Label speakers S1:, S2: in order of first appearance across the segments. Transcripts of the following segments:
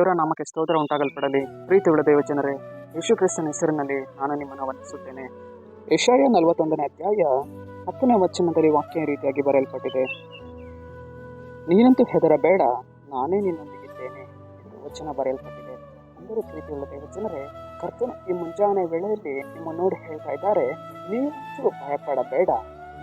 S1: ದೇವರ ನಾಮಕ್ಕೆ ಸ್ತೋತ್ರ ಉಂಟಾಗಲ್ಪಡಲಿ. ಪ್ರೀತಿಯುಳ್ಳ ದೇವ ಜನರೇ ಯೇಸು ಕ್ರಿಸ್ತನ ಹೆಸರಿನಲ್ಲಿ ನಾನು ನಿಮ್ಮನ್ನು ವಂದಿಸುತ್ತೇನೆ. ಯಶಾಯ ನಲವತ್ತೊಂದನೇ ಅಧ್ಯಾಯ ಹತ್ತನೇ ವಚನದಲ್ಲಿ ವಾಕ್ಯ ರೀತಿಯಾಗಿ ಬರೆಯಲ್ಪಟ್ಟಿದೆ. ನೀನಂತೂ ಹೆದರಬೇಡ, ನಾನೇ ನಿನ್ನೊಂದಿಗಿದ್ದೇನೆ ವಚನ ಬರೆಯಲ್ಪಟ್ಟಿದೆ. ಅಂದರೆ ಪ್ರೀತಿಯುಳ್ಳ ದೇವ ಜನರೇ, ಕರ್ತನು ಈ ಮುಂಜಾನೆ ವೇಳೆಯಲ್ಲಿ ನಿಮ್ಮ ನೋಡಿ ಹೇಳ್ತಾ ಇದ್ದಾರೆ ನೀವಂತೂ ಭಯಪಡಬೇಡ,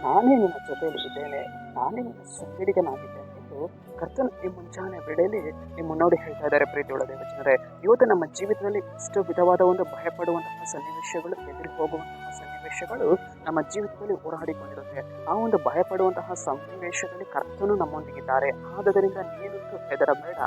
S1: ನಾನೇ ನಿನ್ನ ಜೊತೆಯಲ್ಲಿ ಇದ್ದೇನೆ ನಾನೇ ನಿನ್ನ ಸಂಗಡಿಗನಾಗಿದ್ದೇನೆ ಎಂದು ಕರ್ತನ ಈ ಮುಂಜಾನೆ ವೇಳೆಯಲ್ಲಿ ನಿಮ್ಮ ನೋಡಿ ಹೇಳ್ತಾ ಇದ್ದಾರೆ ಪ್ರೀತಿಯುಳ್ಳ ದೇವಜನರೇ. ಇವತ್ತು ನಮ್ಮ ಜೀವಿತದಲ್ಲಿ ಇಷ್ಟು ವಿಧವಾದ ಒಂದು ಭಯಪಡುವಂತಹ ಸನ್ನಿವೇಶಗಳು ಎದುರು ಹೋಗುವಂತಹ ಸನ್ನಿವೇಶಗಳು ನಮ್ಮ ಜೀವಿತದಲ್ಲಿ ಓಡಾಡಿಕೊಂಡಿರುತ್ತೆ. ಆ ಒಂದು ಭಯಪಡುವಂತಹ ಸನ್ನಿವೇಶದಲ್ಲಿ ಕರ್ತನು ನಮ್ಮೊಂದಿಗಿದ್ದಾರೆ ಆದ್ದರಿಂದ ನೀನಂತೂ ಹೆದರಬೇಡ,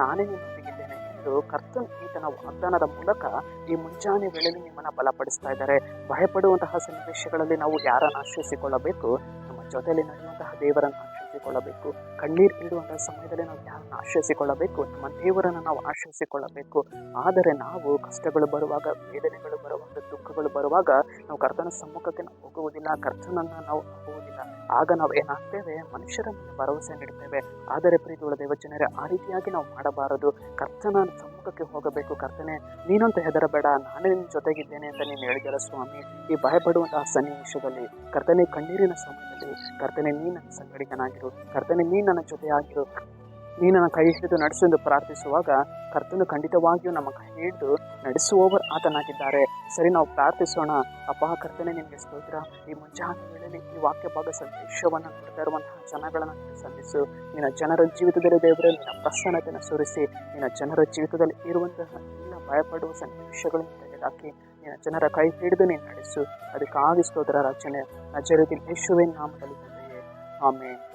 S1: ನಾನೇ ನಿಮ್ಮೊಂದಿಗಿದ್ದೇನೆ ಎಂದು ಕರ್ತನ್ ಈತನ ವಾಗ್ದಾನದ ಮೂಲಕ ಈ ಮುಂಜಾನೆ ವೇಳೆಯಲ್ಲಿ ನಿಮ್ಮನ್ನ ಬಲಪಡಿಸ್ತಾ ಇದ್ದಾರೆ. ಭಯಪಡುವಂತಹ ಸನ್ನಿವೇಶಗಳಲ್ಲಿ ನಾವು ಯಾರನ್ನು ಆಶ್ರಯಿಸಿಕೊಳ್ಳಬೇಕು? ನಮ್ಮ ಜೊತೆಯಲ್ಲಿ ನಡೆಯುವಂತಹ ದೇವರನ್ನು ಆಶ್ರಯಿಸಿಕೊಳ್ಳಬೇಕು ಕಣ್ಣೀರು ಇಡುವಂತಹ ಸಮಯದಲ್ಲಿ ನಾವು ಯಾರನ್ನು ಆಶ್ರಯಿಸಿಕೊಳ್ಳಬೇಕು ನಮ್ಮ ದೇವರನ್ನು ನಾವು ಆಶ್ರಯಿಸಿಕೊಳ್ಳಬೇಕು ಆದರೆ ನಾವು ಕಷ್ಟಗಳು ಬರುವಾಗ, ವೇದನೆಗಳು ಬರುವಾಗ ದುಃಖಗಳು ಬರುವಾಗ ನಾವು ಕರ್ತನ ಸಮ್ಮುಖಕ್ಕೆ ನಾವು ಹೋಗುವುದಿಲ್ಲ, ಕರ್ತನನ್ನು ನಾವು ಹೋಗುವುದಿಲ್ಲ ಆಗ ನಾವು ಏನಾಗ್ತೇವೆ? ಮನುಷ್ಯರ ಮೇಲೆ ಭರವಸೆ ನೀಡ್ತೇವೆ. ಆದರೆ ಪ್ರೀತಿಗಳ ದೇವಜನರೇ ಆ ರೀತಿಯಾಗಿ ನಾವು ಮಾಡಬಾರದು. ಕರ್ತನ ಸಮ್ಮುಖಕ್ಕೆ ಹೋಗಬೇಕು ಕರ್ತನೆ. ನೀನಂತ ಹೆದರಬೇಡ. ನಾನು ನಿನ್ನ ಜೊತೆಗಿದ್ದೇನೆ ಅಂತ ನೀನು ಹೇಳಿದರೆ ಸ್ವಾಮಿ. ಈ ಭಯಪಡುವಂತಹ ಸನ್ನಿವೇಶದಲ್ಲಿ ಕರ್ತನೆ ಕಣ್ಣೀರಿನ ಸಮಯದಲ್ಲಿ ಕರ್ತನೆ ನೀ ನನ್ನ ಸಂಗಡಿಗನಾಗಿರು. ಕರ್ತನೆ ನೀ ನನ್ನ ಜೊತೆ ನೀ ನನ್ನ ಕೈ ಹಿಡಿದು ನಡೆಸು ಎಂದು ಪ್ರಾರ್ಥಿಸುವಾಗ ಕರ್ತನು ಖಂಡಿತವಾಗಿಯೂ ನಮ್ಮ ಕೈ ಹಿಡಿದು ನಡೆಸುವವರು ಆತನಾಗಿದ್ದಾರೆ. ಸರಿ, ನಾವು ಪ್ರಾರ್ಥಿಸೋಣ. ಅಪ್ಪ, ಕರ್ತನೆ, ನಿನಗೆ ಸ್ತೋತ್ರ. ಈ ಮುಂಜಾನೆ ವೇಳೆಯಲ್ಲಿ ಈ ವಾಕ್ಯ ಭಾಗ ಸಂದೇಶವನ್ನು ಕೊಡ್ತಾ ಇರುವಂತಹ ಜನಗಳನ್ನು ನೀನು ಸಂಧಿಸು ನಿನ್ನ ಜನರ ಜೀವಿತದಲ್ಲಿ ದೇವರೇ, ನಿನ್ನ ಪ್ರಸನ್ನತೆಯನ್ನು ಸುರಿಸಿ. ನಿನ್ನ ಜನರ ಜೀವಿತದಲ್ಲಿ ಇರುವಂತಹ ಎಲ್ಲ ಭಯಪಡುವ ಸನ್ನಿವೇಶಗಳನ್ನು ತೆಗೆದುಹಾಕಿ ನಿನ್ನ ಜನರ ಕೈ ಹಿಡಿದು ನೀನು ನಡೆಸು. ಅದಕ್ಕಾಗಿ ಸ್ತೋತ್ರ ರಚನೆ ನಜರದಿಲ್ ಯೇಸುವಿನ ನಾಮದಲ್ಲಿ ಆಮೇಲೆ